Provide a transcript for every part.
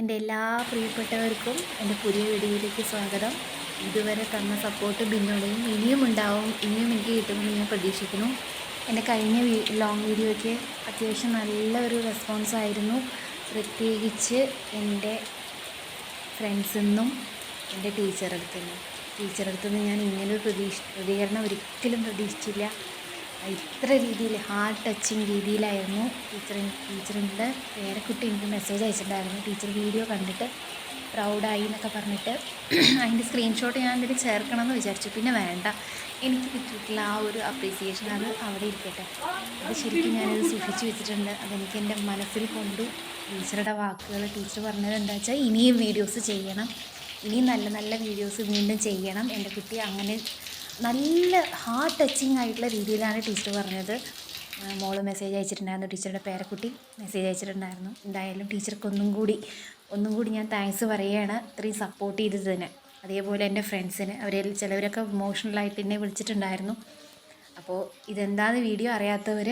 എന്റെ എല്ലാ പ്രിയപ്പെട്ടവർക്കും എന്റെ പുതിയ വീഡിയോയിലേക്ക് സ്വാഗതം. ഇതുവരെ തന്ന സപ്പോർട്ട് ബിന്നോടെയും ഇനിയും ഉണ്ടാവും ഇനിയും എനിക്ക് കിട്ടുമെന്ന് ഞാൻ പ്രതീക്ഷിക്കുന്നു. എന്റെ കഴിഞ്ഞ വീ ലോങ് വീഡിയോയ്ക്ക് അത്യാവശ്യം നല്ല ഒരു റെസ്പോൺസ് ആയിരുന്നു. പ്രത്യേകിച്ച് എന്റെ ഫ്രണ്ട്സിൽ നിന്നും എന്റെ ടീച്ചറുടെ അടുത്തു നിന്നും ടീച്ചറുടെ നിന്ന് ഞാൻ ഇങ്ങനൊരു പ്രതീക്ഷ പ്രതികരണം ഒരിക്കലും പ്രതീക്ഷിച്ചില്ല. ഇത്ര രീതിയിൽ ഹാർട്ട് ടച്ചിങ് രീതിയിലായിരുന്നു ടീച്ചർ ടീച്ചറിന്റെ പേരക്കുട്ടി എനിക്ക് മെസ്സേജ് അയച്ചിട്ടുണ്ടായിരുന്നു. ടീച്ചർ വീഡിയോ കണ്ടിട്ട് പ്രൗഡായി എന്നൊക്കെ പറഞ്ഞിട്ട് അതിന്റെ സ്ക്രീൻഷോട്ട് ഞാൻ ഇതിൽ ചേർക്കണം എന്ന് വിചാരിച്ചു. പിന്നെ വേണ്ട. എനിക്ക് കിട്ടിയിട്ടുള്ള ആ ഒരു അപ്രീസിയേഷൻ അത് അവിടെ ഇരിക്കട്ടെ. അത് ശരിക്കും ഞാനത് സൂക്ഷിച്ച് വെച്ചിട്ടുണ്ട്. അതെനിക്ക് എന്റെ മനസ്സിൽ കൊണ്ടു ടീച്ചറുടെ വാക്കുകൾ ടീച്ചർ പറഞ്ഞത് എന്താ വെച്ചാൽ ഇനിയും വീഡിയോസ് ചെയ്യണം. ഇനിയും നല്ല നല്ല വീഡിയോസ് വീണ്ടും ചെയ്യണം. എന്റെ കുട്ടി അങ്ങനെ നല്ല ഹാർട്ട് ടച്ചിങ് ആയിട്ടുള്ള രീതിയിലാണ് ടീച്ചർ പറഞ്ഞത്. മോൾ മെസ്സേജ് അയച്ചിട്ടുണ്ടായിരുന്നു ടീച്ചറുടെ പേരക്കുട്ടി മെസ്സേജ് അയച്ചിട്ടുണ്ടായിരുന്നു. എന്തായാലും ടീച്ചർക്ക് ഒന്നും കൂടി ഒന്നും കൂടി ഞാൻ താങ്ക്സ് പറയുകയാണ് ഇത്രയും സപ്പോർട്ട് ചെയ്തതിന്. അതേപോലെ എന്റെ ഫ്രണ്ട്സിന് അവരിൽ ചിലവരൊക്കെ ഇമോഷണലായിട്ട് എന്നെ വിളിച്ചിട്ടുണ്ടായിരുന്നു. അപ്പോൾ ഇതെന്താന്ന് വീഡിയോ അറിയാത്തവർ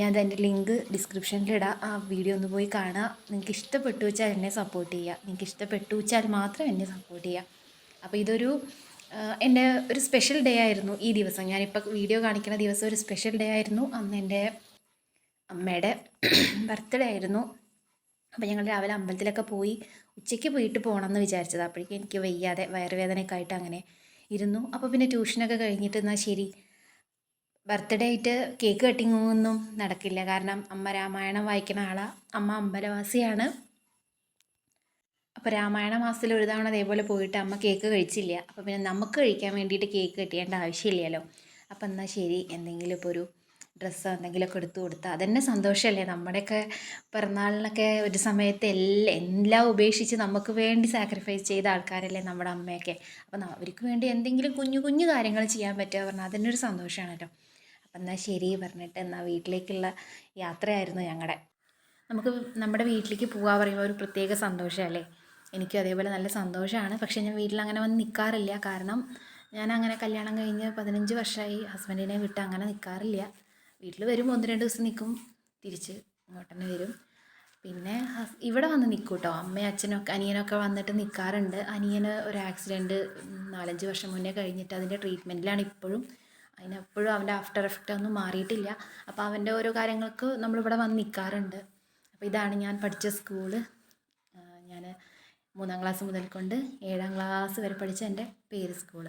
ഞാൻ അതിന്റെ ലിങ്ക് ഡിസ്ക്രിപ്ഷനിൽ ഡിസ്ക്രിപ്ഷനിലിടാം ആ വീഡിയോ ഒന്ന് പോയി കാണുക നിങ്ങൾക്ക് ഇഷ്ടപ്പെട്ടു വെച്ചാൽ എന്നെ സപ്പോർട്ട് ചെയ്യുക നിങ്ങൾക്ക് ഇഷ്ടപ്പെട്ടു വെച്ചാൽ മാത്രം എന്നെ സപ്പോർട്ട് ചെയ്യുക അപ്പോൾ ഇതൊരു എന്റെ ഒരു സ്പെഷ്യൽ ഡേ ആയിരുന്നു ഈ ദിവസം. ഞാനിപ്പോൾ വീഡിയോ കാണിക്കുന്ന ദിവസം ഒരു സ്പെഷ്യൽ ഡേ ആയിരുന്നു. അന്ന് എന്റെ അമ്മയുടെ ബർത്ത്ഡേ ആയിരുന്നു. അപ്പോൾ ഞങ്ങൾ രാവിലെ അമ്പലത്തിലൊക്കെ പോയി ഉച്ചയ്ക്ക് പോയിട്ട് പോകണമെന്ന് വിചാരിച്ചത്. അപ്പോഴേക്കും എനിക്ക് വയ്യാതെ വയറുവേദനയൊക്കെ ആയിട്ട് അങ്ങനെ ഇരുന്നു. അപ്പോൾ പിന്നെ ട്യൂഷനൊക്കെ കഴിഞ്ഞിട്ട് എന്നാൽ ശരി ബർത്ത്ഡേ ആയിട്ട് കേക്ക് കട്ടിങ്ങൊന്നും നടക്കില്ല. കാരണം അമ്മ രാമായണം വായിക്കുന്ന ആളാണ് അമ്മ അമ്പലവാസിയാണ്. അപ്പോൾ രാമായണ മാസത്തിൽ ഒരു തവണ അതേപോലെ പോയിട്ട് അമ്മ കേക്ക് കഴിച്ചില്ല. അപ്പോൾ പിന്നെ നമുക്ക് കഴിക്കാൻ വേണ്ടിയിട്ട് കേക്ക് കെട്ടിയേണ്ട ആവശ്യമില്ലല്ലോ. അപ്പം എന്നാൽ ശരി എന്തെങ്കിലും ഇപ്പോൾ ഒരു ഡ്രസ്സോ എന്തെങ്കിലുമൊക്കെ എടുത്തു കൊടുത്താൽ അതന്നെ സന്തോഷമല്ലേ? നമ്മുടെയൊക്കെ പിറന്നാളിനൊക്കെ ഒരു സമയത്ത് എല്ലാ എല്ലാം ഉപേക്ഷിച്ച് നമുക്ക് വേണ്ടി സാക്രിഫൈസ് ചെയ്ത ആൾക്കാരല്ലേ നമ്മുടെ അമ്മയൊക്കെ. അപ്പം അവർക്ക് വേണ്ടി എന്തെങ്കിലും കുഞ്ഞു കുഞ്ഞു കാര്യങ്ങൾ ചെയ്യാൻ പറ്റുക പറഞ്ഞാൽ അതന്നെ ഒരു സന്തോഷമാണല്ലോ. അപ്പം എന്നാൽ ശരി പറഞ്ഞിട്ട് എന്നാൽ വീട്ടിലേക്കുള്ള യാത്രയായിരുന്നു ഞങ്ങളുടെ നമുക്ക് നമ്മുടെ വീട്ടിലേക്ക് പോകാൻ പറയുമ്പോൾ ഒരു പ്രത്യേക സന്തോഷമല്ലേ? എനിക്കും അതേപോലെ നല്ല സന്തോഷമാണ്. പക്ഷേ ഞാൻ വീട്ടിൽ അങ്ങനെ വന്ന് നിൽക്കാറില്ല കാരണം ഞാൻ അങ്ങനെ കല്യാണം കഴിഞ്ഞ് പതിനഞ്ച് വർഷമായി ഹസ്ബൻഡിനെ വിട്ട് അങ്ങനെ നിൽക്കാറില്ല വീട്ടിൽ വരും ഒന്ന് രണ്ട് ദിവസം നിൽക്കും തിരിച്ച് ഇങ്ങോട്ട് തന്നെ വരും. പിന്നെ ഇവിടെ വന്ന് നിൽക്കും കേട്ടോ അമ്മയും അച്ഛനൊക്കെ അനിയനൊക്കെ വന്നിട്ട് നിൽക്കാറുണ്ട് അനിയന് ഒരു ആക്സിഡന്റ് നാലഞ്ച് വർഷം മുന്നേ കഴിഞ്ഞിട്ട് അതിന്റെ ട്രീറ്റ്മെന്റിലാണ് ഇപ്പോഴും. അതിനെപ്പോഴും അവന്റെ ആഫ്റ്റർ എഫക്റ്റ് ഒന്നും മാറിയിട്ടില്ല. അപ്പോൾ അവന്റെ ഓരോ കാര്യങ്ങൾക്ക് നമ്മളിവിടെ വന്ന് നിൽക്കാറുണ്ട് അപ്പോൾ ഇതാണ് ഞാൻ പഠിച്ച സ്കൂൾ. മൂന്നാം ക്ലാസ് മുതൽ കൊണ്ട് ഏഴാം ക്ലാസ് വരെ പഠിച്ച എന്റെ പേര് സ്കൂൾ.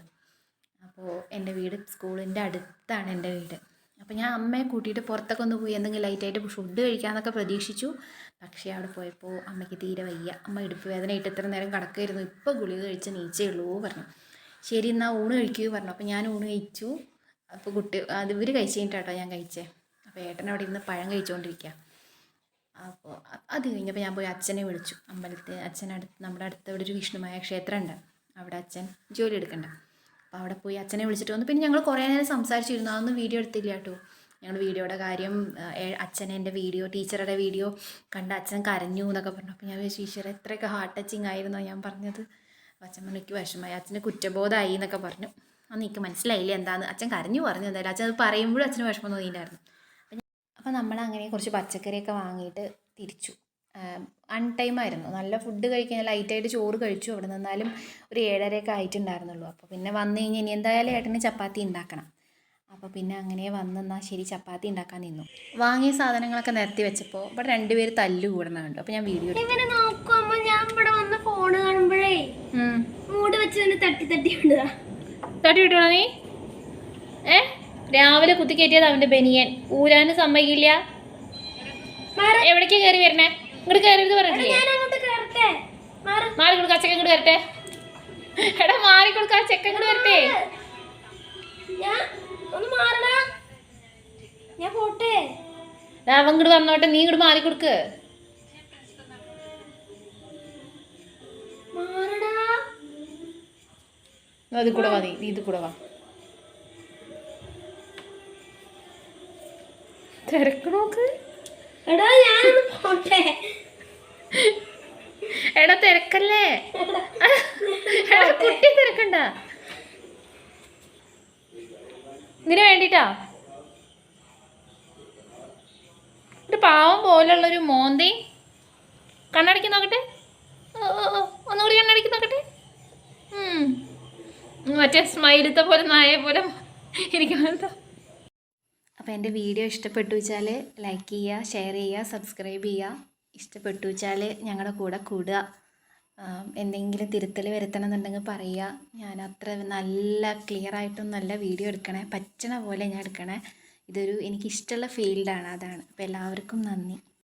അപ്പോൾ എന്റെ വീട് സ്കൂളിന്റെ അടുത്താണ് എന്റെ വീട്. അപ്പോൾ ഞാൻ അമ്മയെ കൂട്ടിയിട്ട് പുറത്തൊക്കെ ഒന്ന് പോയി എന്തെങ്കിലും ലൈറ്റായിട്ട് ഫുഡ് കഴിക്കാമെന്നൊക്കെ പ്രതീക്ഷിച്ചു. പക്ഷേ അവിടെ പോയപ്പോൾ അമ്മയ്ക്ക് തീരെ വയ്യ. അമ്മ ഇടുപ്പ് വേദന ഇട്ട് ഇത്ര നേരം കിടക്കുമായിരുന്നു ഇപ്പോൾ ഗുളിക കഴിച്ച നീച്ചേ ഉള്ളൂ പറഞ്ഞു. ശരി എന്നാൽ ഊണ് കഴിക്കൂ പറഞ്ഞു. അപ്പോൾ ഞാൻ ഊണ് കഴിച്ചു. അപ്പോൾ കുട്ടി അത് ഇവർ കഴിച്ച് കഴിഞ്ഞിട്ടാട്ടോ ഞാൻ കഴിച്ചേ. അപ്പോൾ ഏട്ടൻ അവിടെ പഴം കഴിച്ചുകൊണ്ടിരിക്കുക അപ്പോൾ അത് കഴിഞ്ഞപ്പോൾ ഞാൻ പോയി അച്ഛനെ വിളിച്ചു. അമ്പലത്തിൽ അച്ഛനടുത്ത് നമ്മുടെ അടുത്ത് ഇവിടെ ഒരു വിഷ്ണുമായ ക്ഷേത്രമുണ്ട്. അവിടെ അച്ഛൻ ജോലി എടുക്കണ്ട. അപ്പോൾ അവിടെ പോയി അച്ഛനെ വിളിച്ചിട്ട് വന്നു. പിന്നെ ഞങ്ങൾ കുറേ നേരം സംസാരിച്ചിരുന്നു. അതൊന്നും വീഡിയോ എടുത്തില്ല കേട്ടോ. ഞങ്ങൾ വീഡിയോയുടെ കാര്യം അച്ഛൻ എന്റെ വീഡിയോ ടീച്ചറുടെ വീഡിയോ കണ്ട അച്ഛൻ കരഞ്ഞു എന്നൊക്കെ പറഞ്ഞു. അപ്പോൾ ഞാൻ വിചാരിച്ചു ടീച്ചർ എത്രയൊക്കെ ഹാർട്ട് ടച്ചിങ് ആയിരുന്നോ ഞാൻ പറഞ്ഞത്? അച്ഛൻ പറഞ്ഞു എനിക്ക് വിഷമമായി. അച്ഛന് കുറ്റബോധമായി എന്നൊക്കെ പറഞ്ഞു. അന്ന് എനിക്ക് മനസ്സിലായില്ല എന്താന്ന്. അച്ഛൻ കരഞ്ഞു പറഞ്ഞു എന്തായാലും. അച്ഛൻ അത് പറയുമ്പോഴും അച്ഛന് വിഷമം തോന്നിയിട്ടുണ്ടായിരുന്നു അപ്പോൾ നമ്മൾ അങ്ങനെ കുറച്ച് പച്ചക്കറിയൊക്കെ വാങ്ങിയിട്ട് തിരിച്ചു. അൺടൈമായിരുന്നു നല്ല ഫുഡ് കഴിക്കാൻ ലൈറ്റായിട്ട് ചോറ് കഴിച്ചു അവിടെ നിന്നാലും ഒരു ഏഴരയൊക്കെ ആയിട്ടുണ്ടായിരുന്നുള്ളൂ. അപ്പോൾ പിന്നെ വന്നു കഴിഞ്ഞാൽ ഇനി എന്തായാലും ഏട്ടന് ചപ്പാത്തി ഉണ്ടാക്കണം. അപ്പോൾ പിന്നെ അങ്ങനെ വന്നെന്നാൽ ശരി ചപ്പാത്തി ഉണ്ടാക്കാൻ നിന്നു. വാങ്ങിയ സാധനങ്ങളൊക്കെ നിരത്തി വെച്ചപ്പോൾ ഇവിടെ രണ്ടുപേര് തല്ലു കൂടുന്നുണ്ട് കണ്ടു. അപ്പോൾ ഞാൻ വീഡിയോ ഇവനെ നോക്കുമ്പോൾ ഞാൻ ഇവിടെ വന്ന് ഫോൺ കാണുമ്പോഴേ ഉം. മൂട് വെച്ച് തട്ടി തട്ടി വിടുക. തട്ടി വിട്ടോളാ നീ? ഏ? രാവിലെ കുത്തി കയറ്റിയത് അവന്റെ ബനിയൻ. ഊരാന് സമ്മതിക്കില്ല. എവിടേക്കാ കയറി വരണേ? ഇങ്ങോട്ട് കയറി പറഞ്ഞില്ലേ മാറ്. കൊടുക്ക ചെക്കൻ ഇങ്ങോട്ട് വരട്ടെ. എടാ മാറി കൊടുക്ക ചെക്കൻ ഇങ്ങോട്ട് വരട്ടെ. ഞാൻ പോട്ടെ. അവൻ ഇങ്ങോട്ട് വന്നോട്ടെ നീ ഇങ്ങോട്ട് മാറി കൊടുക്ക് അത് കൂടെ വാ നീ ഇത് കൂടെ വാ. തിരക്ക് നോക്ക് എടാ തിരക്കല്ലേ? എടാ കുട്ടി തിരക്കണ്ട. ഇതിന് വേണ്ടിട്ടാ? ഒരു പാവം പോലുള്ളൊരു മോന്തി. കണ്ണടക്കി നോക്കട്ടെ? ഒന്നുകൂടി കണ്ണടക്കി നോക്കട്ടെ? മറ്റേ സ്മൈലത്തെ പോലെ നായ പോലെ ഇരിക്കണോ അപ്പോൾ എന്റെ വീഡിയോ ഇഷ്ടപ്പെട്ടു വെച്ചാൽ ലൈക്ക് ചെയ്യുക ഷെയർ ചെയ്യുക സബ്സ്ക്രൈബ് ചെയ്യുക. ഇഷ്ടപ്പെട്ടു വെച്ചാൽ ഞങ്ങളുടെ കൂടെ കൂടുക. എന്തെങ്കിലും തിരുത്തൽ വരുത്തണം എന്നുണ്ടെങ്കിൽ പറയുക. ഞാൻ അത്ര നല്ല ക്ലിയർ ആയിട്ടും നല്ല വീഡിയോ എടുക്കണേ പറ്റണ പോലെ ഞാൻ എടുക്കണേ. ഇതൊരു എനിക്കിഷ്ടമുള്ള ഫീൽഡാണ് അതാണ്. അപ്പോൾ എല്ലാവർക്കും നന്ദി.